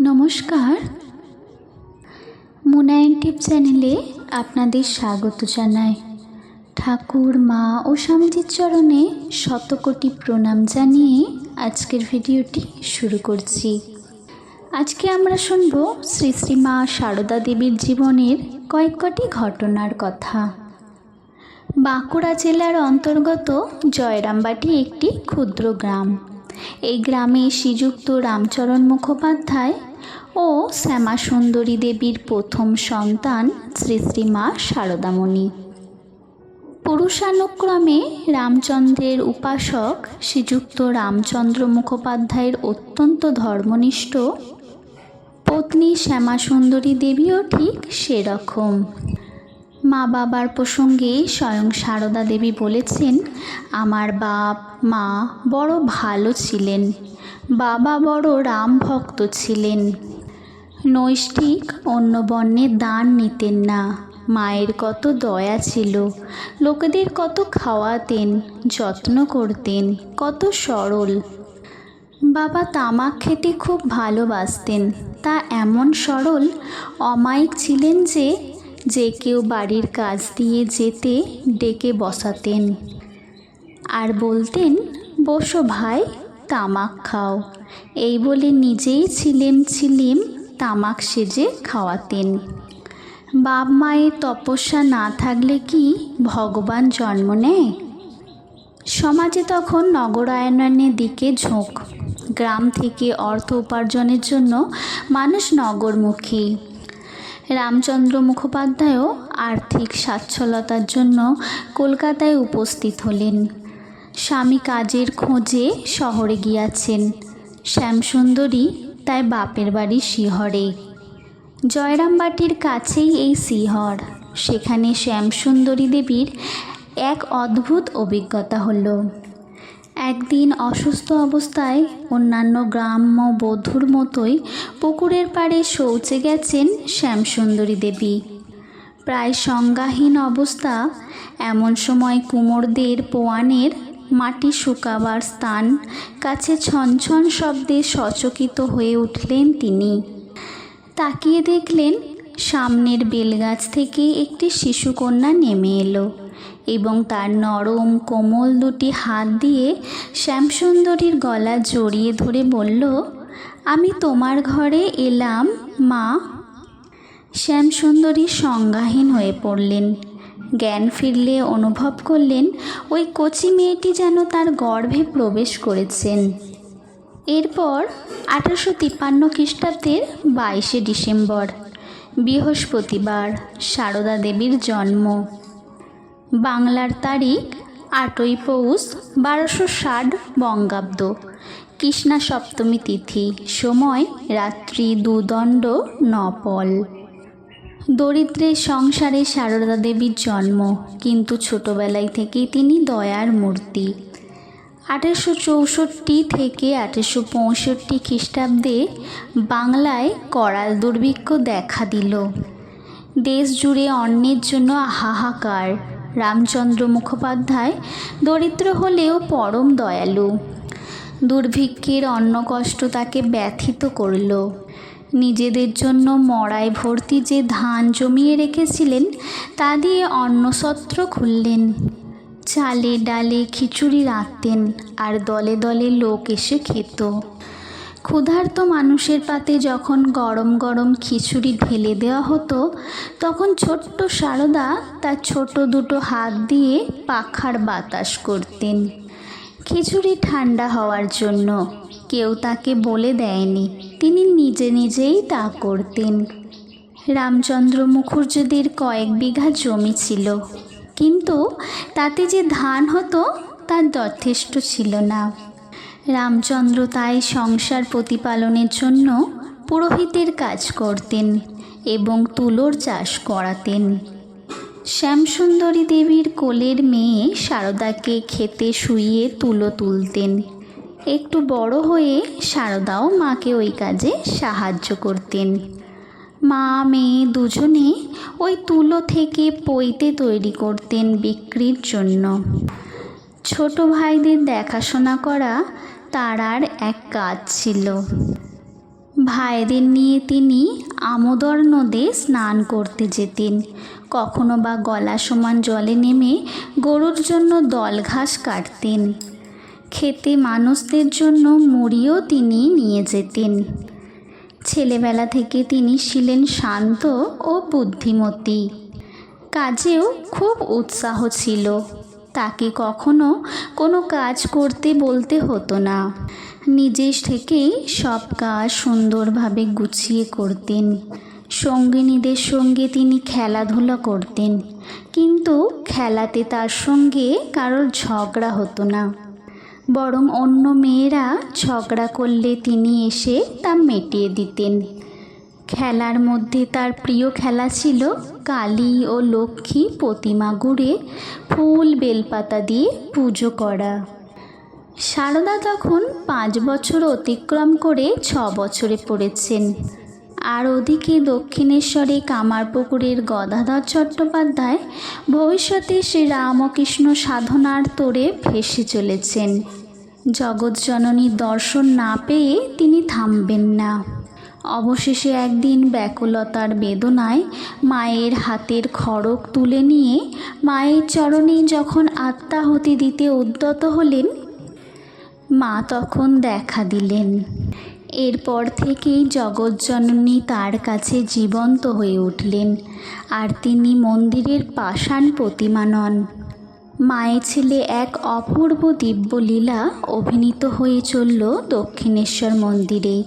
নমস্কার। মুনায়ন টিপ চ্যানেলে আপনাদের স্বাগত জানাই। ঠাকুর, মা ও স্বামীজির চরণে শতকোটি প্রণাম জানিয়ে আজকের ভিডিওটি শুরু করছি। আজকে আমরা শুনব শ্রী শ্রী মা সারদা দেবীর জীবনের কয়েক কটি ঘটনার কথা। বাঁকুড়া জেলার অন্তর্গত জয়রামবাটি একটি ক্ষুদ্র গ্রাম। এই গ্রামে শ্রীযুক্ত রামচরণ মুখোপাধ্যায় ও শ্যামা সুন্দরী দেবীর প্রথম সন্তান শ্রী শ্রী মা শারদামণি। পুরুষানুক্রমে রামচন্দ্রের উপাসক শ্রীযুক্ত রামচন্দ্র মুখোপাধ্যায়ের অত্যন্ত ধর্মনিষ্ঠ পত্নী শ্যামা সুন্দরী দেবীও ঠিক সেরকম। মা বাবার প্রসঙ্গে স্বয়ং সারদা দেবী বলেছেন, আমার বাপ, মা বড় ভালো ছিলেন। বাবা বড় রাম ভক্ত ছিলেন। নৈষ্ঠিক অন্য বর্ণের দান নিতেন না। মায়ের কত দয়া ছিল, লোকেদের কত খাওয়াতেন, যত্ন করতেন, কত সরল। বাবা তামাক খেতে খুব ভালোবাসতেন, তা এমন সরল, অমায়িক ছিলেন যে যে কেউ বাড়ির কাজ দিয়ে যেতে ডেকে বসাতেন। আর বলতেন, বসো ভাই, তামাক খাও। এই বলে নিজেই ছিলেম ছিলিম তামাক সেজে খাওয়াতেন। বাপ মায়ের তপস্যা না থাকলে কি ভগবান জন্ম নেয়? সমাজে তখন নগরায়নের দিকে ঝোঁক। গ্রাম থেকে অর্থ উপার্জনের জন্য মানুষ নগরমুখী। রামচন্দ্র মুখোপাধ্যায়ও আর্থিক সচ্ছলতার জন্য কলকাতায় উপস্থিত হলেন। স্বামী কাজের খোঁজে শহরে গিয়াছেন। শ্যামসুন্দরী তাই বাপের বাড়ি শিহরে। জয়রামবাটির কাছেই এই শিহর। সেখানে শ্যামসুন্দরী দেবীর এক অদ্ভুত অভিজ্ঞতা হলো। একদিন অসুস্থ অবস্থায় অন্যান্য গ্রাম্য বধূর মতোই পুকুরের পাড়ে শৌচে গেছেন শ্যামসুন্দরী দেবী। প্রায় সংজ্ঞাহীন অবস্থা, এমন সময় কুমোরদের পোয়ানের মাটি শুকাবার স্থান। কাছে ছনছন শব্দে সচকিত হয়ে উঠলেন তিনি। তাকিয়ে দেখলেন, সামনের বেলগাছ থেকে একটি শিশুকন্যা নেমে এলো এবং তার নরম, কোমল দুটি হাত দিয়ে শ্যামসুন্দরীর গলা জড়িয়ে ধরে বলল, আমি তোমার ঘরে এলাম, মা। শ্যামসুন্দরী সংজ্ঞাহীন হয়ে পড়লেন। জ্ঞান ফিরলে অনুভব করলেন, ওই কচি মেয়েটি যেন তার গর্ভে প্রবেশ করেছেন। এরপর আঠারোশো তিপ্পান্ন খ্রিস্টাব্দের বাইশে ডিসেম্বর, বৃহস্পতিবার সারদা দেবীর জন্ম। বাংলার তারিখ আটই পৌষ বারোশো ষাট বঙ্গাব্দ। কৃষ্ণা সপ্তমী তিথি, সময় রাত্রি দুদণ্ড নপল। দরিদ্রের সংসারে সারদা দেবীর জন্ম, কিন্তু ছোটবেলায় থেকেই তিনি দয়ার মূর্তি। আঠেরোশো চৌষট্টি থেকে আঠেরোশো পঁয়ষট্টি খ্রিস্টাব্দে বাংলায় করাল দুর্ভিক্ষ দেখা দিল। দেশ জুড়ে অন্যের জন্য হাহাকার। রামচন্দ্র মুখোপাধ্যায় দরিদ্র হলেও পরম দয়ালু। দুর্ভিক্ষের অন্ন কষ্ট তাকে ব্যথিত করল। নিজেদের জন্য মড়ায় ভর্তি যে ধান জমিয়ে রেখেছিলেন, তা দিয়ে অন্নসত্র খুললেন। চালে ডালে খিচুড়ি রাখতেন আর দলে দলে লোক এসে খেত। ক্ষুধার্ত মানুষের পাতে যখন গরম গরম খিচুড়ি ঢেলে দেওয়া হতো, তখন ছোট্ট সারদা তার ছোট দুটো হাত দিয়ে পাখার বাতাস করতেন। খিচুড়ি ঠান্ডা হওয়ার জন্য কেউ তাকে বলে দেয়নি। তিনি নিজে নিজেই তা করতেন। রামচন্দ্র মুখুর্জিদের কয়েক বিঘা জমি ছিল। কিন্তু তাতে যে ধান হতো তা যথেষ্ট ছিল না। রামচন্দ্র তাই সংসার প্রতিপালনের জন্য পুরোহিতের কাজ করতেন এবং তুলোর চাষ করাতেন। শ্যামসুন্দরী দেবীর কোলের মেয়ে সারদাকে খেতে শুইয়ে তুলো তুলতেন। একটু বড় হয়ে সারদাও মাকে ওই কাজে সাহায্য করতেন। মা, মেয়ে দুজনে ওই তুলো থেকে পৈতে তৈরি করতেন বিক্রির জন্য। ছোট ভাইদের দেখাশোনা করা তার আর এক কাজ ছিল। ভাইদের নিয়ে তিনি আমোদর নদে স্নান করতে যেতেন। কখনো বা গলা সমান জলে নেমে গরুর জন্য দল ঘাস কাটতেন। খেতে মানুষদের জন্য মুড়িও তিনি নিয়ে যেতেন। ছেলেবেলা থেকে তিনি ছিলেন শান্ত ও বুদ্ধিমতী। কাজেও খুব উৎসাহ ছিল। তাকে কখনো কোনো কাজ করতে বলতে হতো না। নিজের থেকেই সব কাজ সুন্দরভাবে গুছিয়ে করতেন। সঙ্গিনীদের সঙ্গে তিনি খেলাধুলা করতেন। কিন্তু খেলাতে তার সঙ্গে কারোর ঝগড়া হতো না। বরং অন্য মেয়েরা ঝগড়া করলে তিনি এসে তা মেটিয়ে দিতেন। খেলার মধ্যে তার প্রিয় খেলা ছিল কালী ও লক্ষ্মী প্রতিমা গুড়ে ফুল বেলপাতা দিয়ে পুজো করা। সারদা তখন পাঁচ বছর অতিক্রম করে ছ বছরে পড়েছেন। আর ওদিকে দক্ষিণেশ্বরে কামারপুকুরের গদাধর চট্টোপাধ্যায় ভবিষ্যতে শ্রী রামকৃষ্ণ সাধনার তোড়ে ভেসে চলেছেন। জগৎজননীর দর্শন না পেয়ে তিনি থামবেন না। অবশেষে একদিন ব্যাকুলতার বেদনায় মায়ের হাতের খড়ক তুলে নিয়ে মায়ের চরণে যখন আত্মাহতি দিতে উদ্যত হলেন, মা তখন দেখা দিলেন। এরপর থেকেই জগৎজননী তার কাছে জীবন্ত হয়ে উঠলেন, আর তিনি মন্দিরের পাষাণ প্রতিমা নন। মায়ের ছেলে এক অপূর্ব দিব্যলীলা অভিনীত হয়ে চলল দক্ষিণেশ্বর মন্দিরে।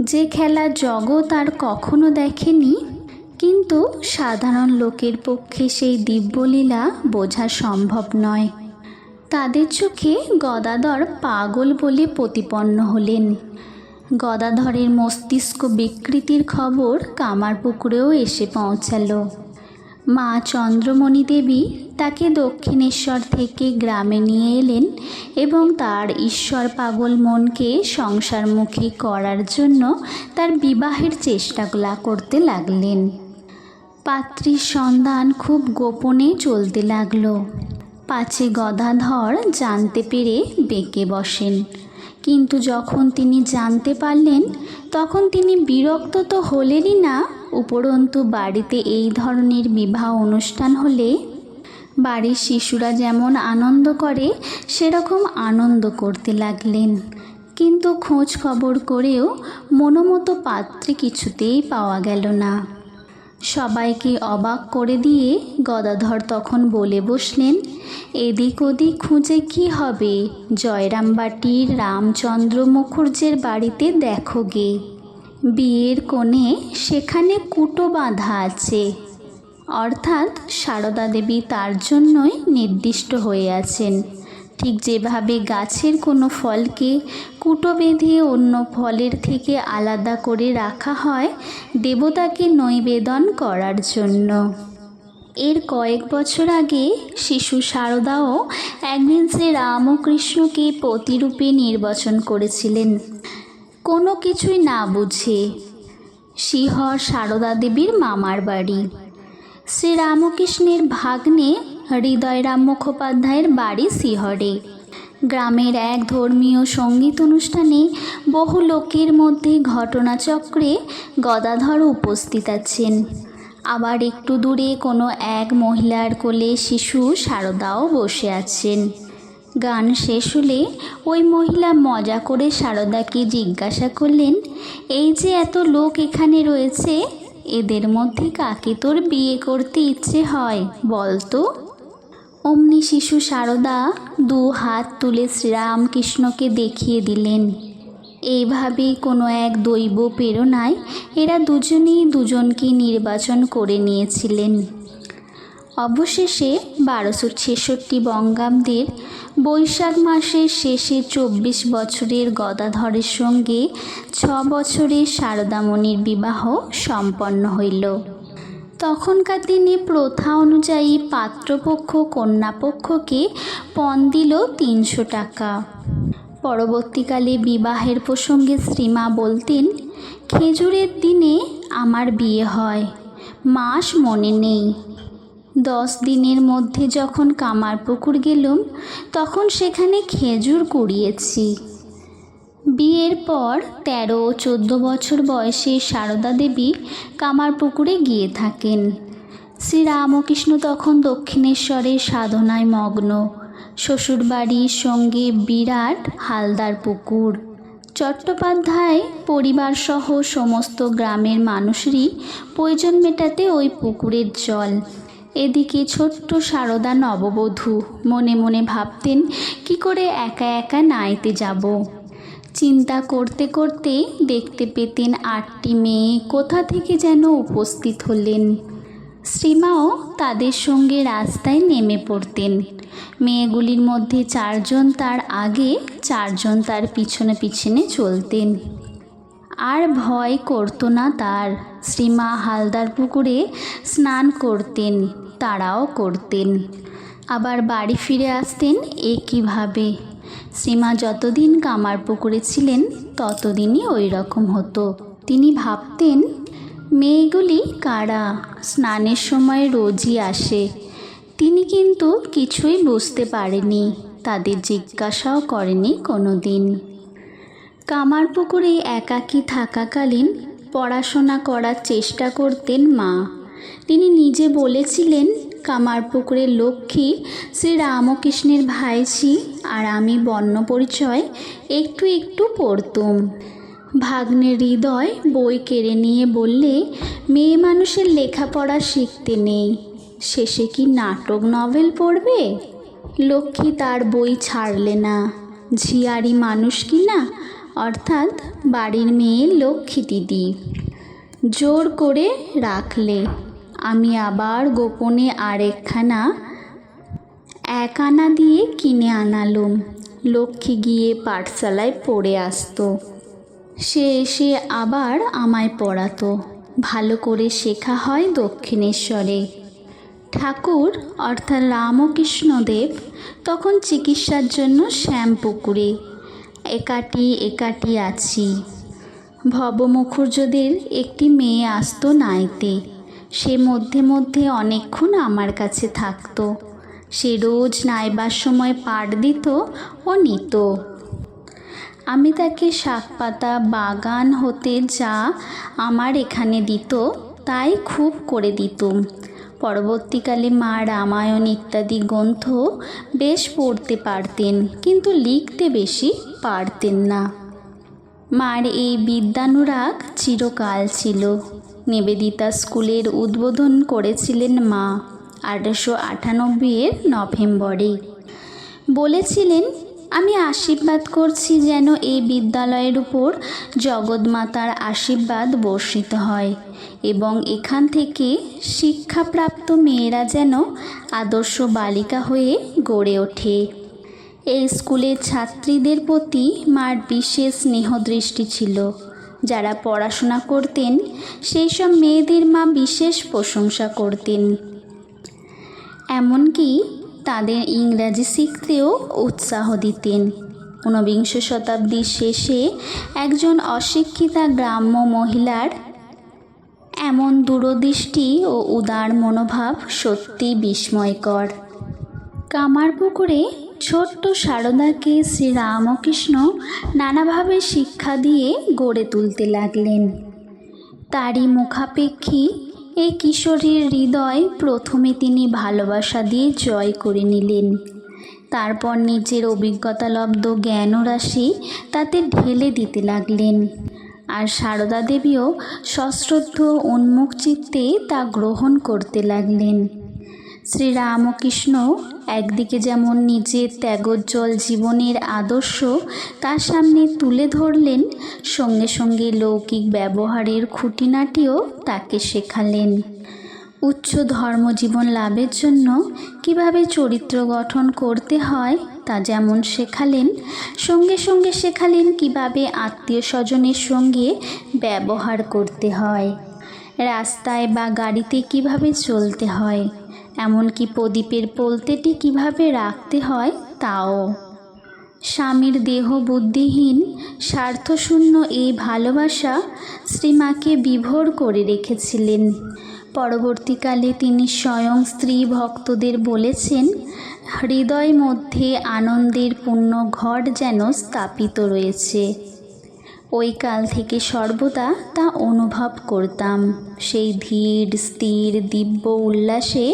যে খেলা জগৎ আর কখনো দেখেনি, কিন্তু সাধারণ লোকের পক্ষে সেই দিব্যলীলা বোঝা সম্ভব নয়। তাদের চোখে গদাধর পাগল বলে প্রতিপন্ন হলেন। গদাধরের মস্তিষ্ক বিকৃতির খবর কামারপুকুরেও এসে পৌঁছালো। মা চন্দ্রমণি দেবী তাকে দক্ষিণেশ্বর থেকে গ্রামে নিয়ে এলেন এবং তার ঈশ্বর পাগল মনকে সংসারমুখী করার জন্য তার বিবাহের চেষ্টাগুলা করতে লাগলেন। পাত্রীর সন্ধান খুব গোপনে চলতে লাগল। পাছে গদাধর জানতে পেরে বেঁকে বসেন। কিন্তু যখন তিনি জানতে পারলেন, তখন তিনি বিরক্ত তো হলেনই না। উপরন্তু বাড়িতে এই ধরনের বিবাহ অনুষ্ঠান হলে বাড়ির শিশুরা যেমন আনন্দ করে, সেরকম আনন্দ করতে লাগলেন। কিন্তু খোঁজ খবর করেও মনোমতো পাত্রে কিছুতেই পাওয়া গেল না। সবাইকে অবাক করে দিয়ে গদাধর তখন বলে বসলেন, এদিক ওদিক খুঁজে কি হবে? জয়রামবাটির রামচন্দ্র মুখুর্জের বাড়িতে দেখো গে। বিয়ের কোণে সেখানে কুটো বাঁধা আছে। অর্থাৎ সারদা দেবী তার জন্যই নির্দিষ্ট হয়ে আছেন। ঠিক যেভাবে গাছের কোনো ফলকে কুটো বেঁধে অন্য ফলের থেকে আলাদা করে রাখা হয়, দেবতাকে নৈবেদন করার জন্য। এর কয়েক বছর আগে শিশু শারদাও একদিন শ্রী রামকৃষ্ণকে প্রতিরূপে নির্বাচন করেছিলেন। কোনো কিছুই না বুঝে শিহর সারদা দেবীর মামার বাড়ি। শ্রীরামকৃষ্ণের ভাগ্নে হৃদয়রাম মুখোপাধ্যায়ের বাড়ি শিহরে গ্রামের এক ধর্মীয় সংগীত অনুষ্ঠানে বহু লোকের মধ্যে ঘটনাচক্রে গদাধর উপস্থিত আছেন। আবার একটু দূরে কোনো এক মহিলার কোলে শিশু সারদাও বসে আছেন। গান শেষ হলে ওই মহিলা মজা করে সারদাকে জিজ্ঞাসা করলেন, এই যে এত লোক এখানে রয়েছে, এদের মধ্যে কাকে তোর বিয়ে করতে ইচ্ছে হয় বল তো? অমনি শিশু সারদা দু হাত তুলে শ্রীরামকৃষ্ণকে দেখিয়ে দিলেন। এইভাবে কোনো এক দৈব প্রেরণায় এরা দুজনেই দুজনকে নির্বাচন করে নিয়েছিলেন। অবশেষে বারোশো ছেষট্টি বঙ্গাব্দের বৈশাখ মাসের শেষে চব্বিশ বছরের গদাধরের সঙ্গে ছ বছরের শারদামণির বিবাহ সম্পন্ন হইল। তখনকার দিনে প্রথা অনুযায়ী পাত্রপক্ষ, কন্যাপক্ষকে পণ দিল তিনশো টাকা। পরবর্তীকালে বিবাহের প্রসঙ্গে শ্রীমা বলতেন, খেজুরের দিনে আমার বিয়ে হয়, মাস মনে নেই। দশ দিনের মধ্যে যখন কামারপুকুর গেলুম, তখন সেখানে খেজুর কুড়িয়েছি। বিয়ের পর তেরো চোদ্দ বছর বয়সে সারদা দেবী কামারপুকুরে গিয়ে থাকেন। শ্রীরামকৃষ্ণ তখন দক্ষিণেশ্বরের সাধনায় মগ্ন। শ্বশুরবাড়ির সঙ্গে বিরাট হালদার পুকুর। চট্টোপাধ্যায় পরিবারসহ সমস্ত গ্রামের মানুষেরই প্রয়োজন মেটাতে ওই পুকুরের জল। এদিকে ছোট্ট সারদা নববধূ মনে মনে ভাবতেন, কি করে একা একা নাইতে যাব? চিন্তা করতে করতে দেখতে পেতেন আটটি মেয়ে কোথা থেকে যেন উপস্থিত হলেন। শ্রীমাও তাদের সঙ্গে রাস্তায় নেমে পড়তেন। মেয়েগুলির মধ্যে চারজন তার আগে, চারজন তার পিছনে পিছনে চলতেন। আর ভয় করতো না তার। শ্রীমা হালদার পুকুরে স্নান করতেন তারাও করতেন। আবার বাড়ি ফিরে আসতেন একইভাবে। শ্রীমা যতদিন কামার পুকুরে ছিলেন, ততদিনই ওই রকম হতো। তিনি ভাবতেন, মেয়েগুলি কারা? স্নানের সময় রোজই আসে। তিনি কিন্তু কিছুই বুঝতে পারেনি তাদের জিজ্ঞাসাও করেনি কোনো দিন কামারপুকুরে একাকী থাকাকালীন পড়াশোনা করার চেষ্টা করতেন মা। তিনি নিজে বলেছিলেন কামারপুকুরের লক্ষ্মী শ্রী রামকৃষ্ণের ভাইঝি আর আমি বর্ণ পরিচয় একটু একটু পড়তুম। ভাগ্নের হৃদয় বই কেড়ে নিয়ে বললে, মেয়ে মানুষের লেখাপড়া শিখতে নেই, শেষে কি নাটক নভেল পড়বে? লক্ষ্মী তার বই ছাড়লে না, ঝিয়ারি মানুষ কি না, অর্থাৎ বাড়ির মেয়ে লক্ষ্মী দিদি। জোর করে রাখলে আমি আবার গোপনে আরেকখানা এক আনা দিয়ে কিনে আনালুম। লক্ষ্মী গিয়ে পাঠশালায় পড়ে আসতো। সে এসে আবার আমায় পড়াতো। ভালো করে শেখা হয় দক্ষিণেশ্বরে। ঠাকুর, অর্থাৎ রামকৃষ্ণদেব, তখন চিকিৎসার জন্য শ্যামপুকুরে। একাটি একাটি আছি। ভবমুখুর্যদের একটি মেয়ে আসতো নাইতে। সে মধ্যে মধ্যে অনেকক্ষণ আমার কাছে থাকতো। সে রোজ নাইবার সময় পাট দিত ও নিত। আমি তাকে শাক পাতা বাগান হতে যা আমার এখানে দিত, তাই খুব করে দিতুম পরবর্তীকালে মা রামায়ণ ইত্যাদি গ্রন্থ বেশ পড়তে পারতেন, কিন্তু লিখতে বেশি পারতেন না। মার এই বিদ্যানুরাগ চিরকাল ছিল। নিবেদিতা স্কুলের উদ্বোধন করেছিলেন মা আঠারোশো আটানব্বইয়ের নভেম্বরে। বলেছিলেন, আমি আশীর্বাদ করছি যেন এই বিদ্যালয়ের উপর জগৎমাতার আশীর্বাদ বর্ষিত হয় এবং এখান থেকে শিক্ষাপ্রাপ্ত মেয়েরা যেন আদর্শ বালিকা হয়ে গড়ে ওঠে। এই স্কুলের ছাত্রীদের প্রতি মার বিশেষ স্নেহদৃষ্টি ছিল। যারা পড়াশোনা করতেন সেই সব মেয়েদের মা বিশেষ প্রশংসা করতেন। এমনকি তাদের ইংরাজি শিখতেও উৎসাহ দিতেন। ঊনবিংশ শতাব্দীর শেষে একজন অশিক্ষিতা গ্রাম্য মহিলার এমন দূরদৃষ্টি ও উদার মনোভাব সত্যি বিস্ময়কর। কামারপুকুরে ছোট্ট সারদাকে শ্রীরামকৃষ্ণ নানাভাবে শিক্ষা দিয়ে গড়ে তুলতে লাগলেন। তারই মুখাপেক্ষী এই কিশোরীর হৃদয় প্রথমে তিনি ভালোবাসা দিয়ে জয় করে নিলেন। তারপর নিজের অভিজ্ঞতালব্ধ জ্ঞানরাশি তাতে ঢেলে দিতে লাগলেন। আর সারদা দেবীও সশ্রদ্ধ উন্মুখ চিত্তে তা গ্রহণ করতে লাগলেন। শ্রীরামকৃষ্ণ একদিকে যেমন নিজের ত্যাগোজ্জ্বল জীবনের আদর্শ তার সামনে তুলে ধরলেন, সঙ্গে সঙ্গে লৌকিক ব্যবহারের খুঁটিনাটিও তাকে শেখালেন। উচ্চ ধর্মজীবন লাভের জন্য কীভাবে চরিত্র গঠন করতে হয় তা যেমন শেখালেন, সঙ্গে সঙ্গে শেখালেন কীভাবে আত্মীয় স্বজনের সঙ্গে ব্যবহার করতে হয়, রাস্তায় বা গাড়িতে কীভাবে চলতে হয়। এমনকি প্রদীপের পোলতেটি কীভাবে রাখতে হয় তাও। স্বামীর দেহ বুদ্ধিহীন, স্বার্থশূন্য এই ভালোবাসা শ্রীমাকে বিভোর করে রেখেছিলেন। পরবর্তীকালে তিনি স্বয়ং স্ত্রী ভক্তদের বলেছেন, হৃদয় মধ্যে আনন্দের পূর্ণ ঘট যেন স্থাপিত রয়েছে। ওই কাল থেকে সর্বদা তা অনুভব করতাম। সেই ধীর স্থির, দিব্য উল্লাসে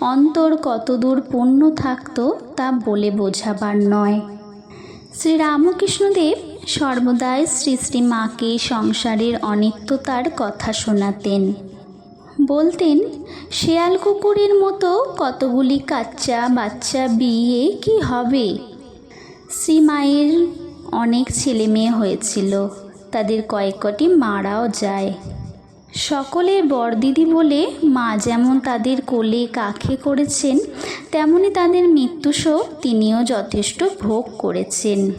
অন্তর কতদূর পূর্ণ থাকত তা বলে বোঝাবার নয়। শ্রী রামকৃষ্ণদেব সর্বদাই শ্রী শ্রী মাকে সংসারের অনিত্যতার কথা শোনাতেন। বলতেন, শেয়াল কুকুরের মতো কতগুলি কাচ্চা বাচ্চা বিয়ে কি হবে? শ্রীমায়ের অনেক ছেলে মেয়ে হয়েছিল। তাদের কয়েকটি মারাও যায়। সকলের বরদিদি বলে মা যেমন তাদের কোলে কাখে করেছেন, তেমনি তাদের মৃত্যু শোক তিনিও যথেষ্ট ভোগ করেছেন।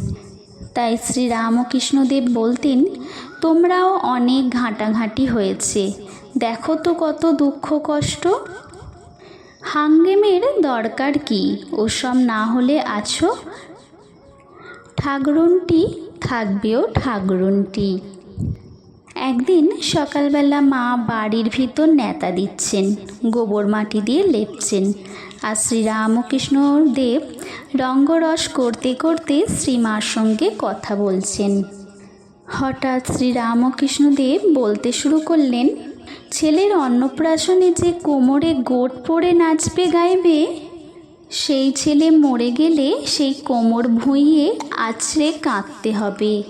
তাই শ্রী রামকৃষ্ণদেব বলতেন, তোমরাও অনেক ঘাঁটাঘাঁটি হয়েছে। দেখো তো কত দুঃখ কষ্ট। হাঙ্গেমের দরকার কি? ওসব না হলে আছো ঠাগরুনটি থাকবেও ঠাগরুনটি। একদিন সকালবেলা মা বাড়ির ভিতর নেতা দিচ্ছেন, গোবর মাটি দিয়ে লেপছেন, আর শ্রী রামকৃষ্ণ দেব রঙ্গরস করতে করতে শ্রীমার সঙ্গে কথা বলছেন। হঠাৎ শ্রী রামকৃষ্ণ দেব বলতে শুরু করলেন, ছেলের অন্নপ্রাশনে যে কোমরে গোট পরে নাচবে গাইবে সেই ছেলে মরে গেলে সেই কোমর ভুঁইয়ে আছড়ে কাঁদতে হবে।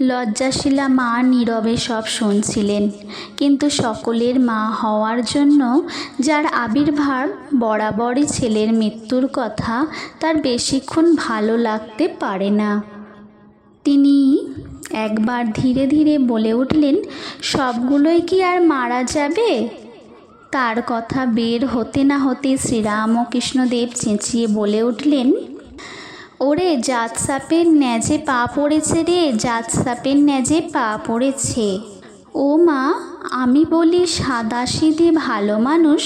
লজ্জাশীলা মা নীরবে সব শুনছিলেন, কিন্তু সকলের মা হওয়ার জন্য যার আবির্ভাব বরাবরই ছেলের মৃত্যুর কথা তার বেশিক্ষণ ভালো লাগতে পারে না। তিনি একবার ধীরে ধীরে বলে উঠলেন, সবগুলোই কি আর মারা যাবে? তার কথা বের হতে না হতে শ্রীরামকৃষ্ণদেব চেঁচিয়ে বলে উঠলেন, ওরে জাত সাপের ন্যাজে পা পড়েছে রে, জাত সাপের ন্যাজে পা পড়েছে। ও মা, আমি বলি সাদা সিধে ভালো মানুষ,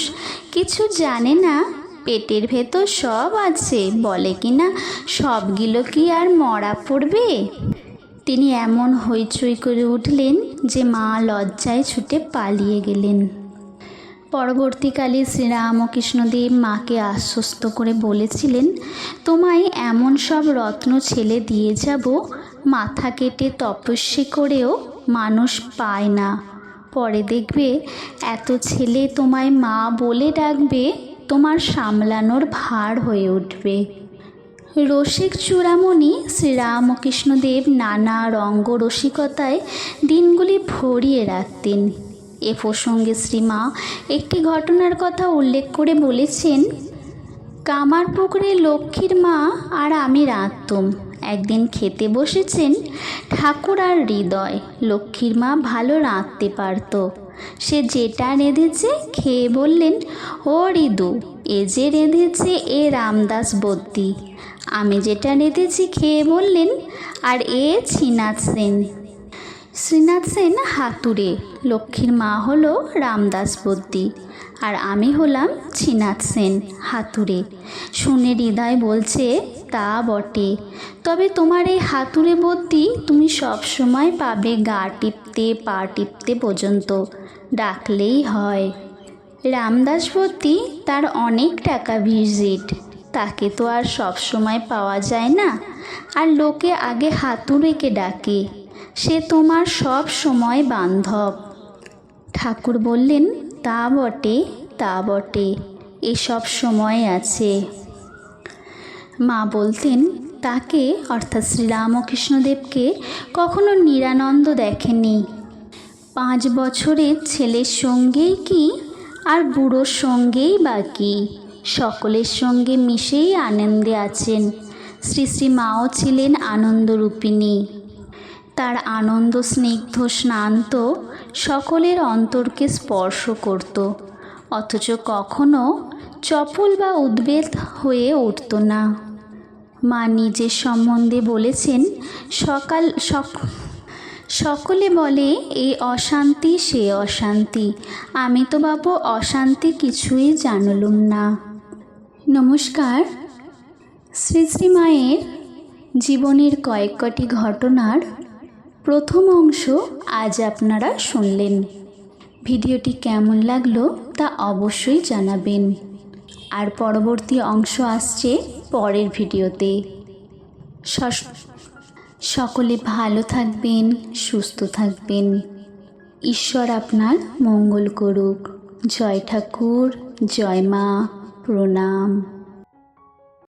কিছু জানে না, পেটের ভেতর সব আছে, বলে কি না, সবগুলো কি আর মরা পড়বে? তিনি এমন হইচই করে উঠলেন যে মা লজ্জায় ছুটে পালিয়ে গেলেন। পরবর্তীকালে শ্রীরামকৃষ্ণদেব মাকে আশ্বস্ত করে বলেছিলেন, তোমায় এমন সব রত্ন ছেলে দিয়ে যাব, মাথা কেটে তপস্যি করেও মানুষ পায় না। পরে দেখবে এত ছেলে তোমায় মা বলে ডাকবে, তোমার সামলানোর ভার হয়ে উঠবে। রসিক চূড়ামণি শ্রীরামকৃষ্ণদেব নানা রঙ্গ রসিকতায় দিনগুলি ভরিয়ে রাখতেন। এ প্রসঙ্গে শ্রীমা একটি ঘটনার কথা উল্লেখ করে বলেছেন কামার পুকুরে লক্ষ্মীর মা আর আমি রাঁধতুম একদিন খেতে বসেছেন ঠাকুর আর হৃদয়। লক্ষ্মীর মা ভালো রাঁধতে পারত। সে যেটা রেঁধেছে খেয়ে বললেন, ও রিদু, এ যে রেঁধেছে এ রামদাস বদ্যি আমি যেটা রেঁধেছি খেয়ে বললেন, আর এ ছিনাথ সেন শ্রীনাথ সেন হাতুড়ে। লক্ষ্মীর মা হলো রামদাস বদ্যি আর আমি হলাম ছিনাথ সেন, হাতুড়ে। শুনে হৃদয় বলছে, তা বটে। তবে তোমার এই হাতুড়ে বদ্যি তুমি সব সময় পাবে গা টিপতে, পা টিপতে পর্যন্ত। ডাকলেই হয়। রামদাস বদ্যি তার অনেক টাকা ভিজিট। তাকে তো আর সব সময় পাওয়া যায় না। আর লোকে আগে হাতুড়েকে ডাকে। সে তোমার সব সময় বান্ধব। ঠাকুর বললেন, তা বটে তা বটে, এসব সময় আছে। মা বলতেন, তাকে, অর্থাৎ শ্রীরামকৃষ্ণদেবকে, কখনো নিরানন্দ দেখেনি পাঁচ বছরের ছেলের সঙ্গেই কি, আর বুড়োর সঙ্গেই বাকি সকলের সঙ্গে মিশেই আনন্দে আছেন। শ্রী শ্রী মাও ছিলেন আনন্দরূপিণী। তার আনন্দ স্নিগ্ধ স্নান তো সকলের অন্তরকে স্পর্শ করত। অথচ কখনো চপল বা উদ্বেগ হয়ে উঠত না। মা নিজের সম্বন্ধে বলেছেন, সকাল সক, সকলে বলে এই অশান্তি, সে অশান্তি। আমি তো বাবু অশান্তি কিছুই জানলুম না। নমস্কার। শ্রী শ্রী মায়ের জীবনের কয়েক কটি ঘটনার প্রথম অংশ আজ আপনারা শুনলেন। ভিডিওটি কেমন লাগল তা অবশ্যই জানাবেন। আর পরবর্তী অংশ আসছে পরের ভিডিওতে। সকলে ভালো থাকবেন, সুস্থ থাকবেন। ঈশ্বর আপনার মঙ্গল করুক। জয় ঠাকুর, জয় মা, প্রণাম।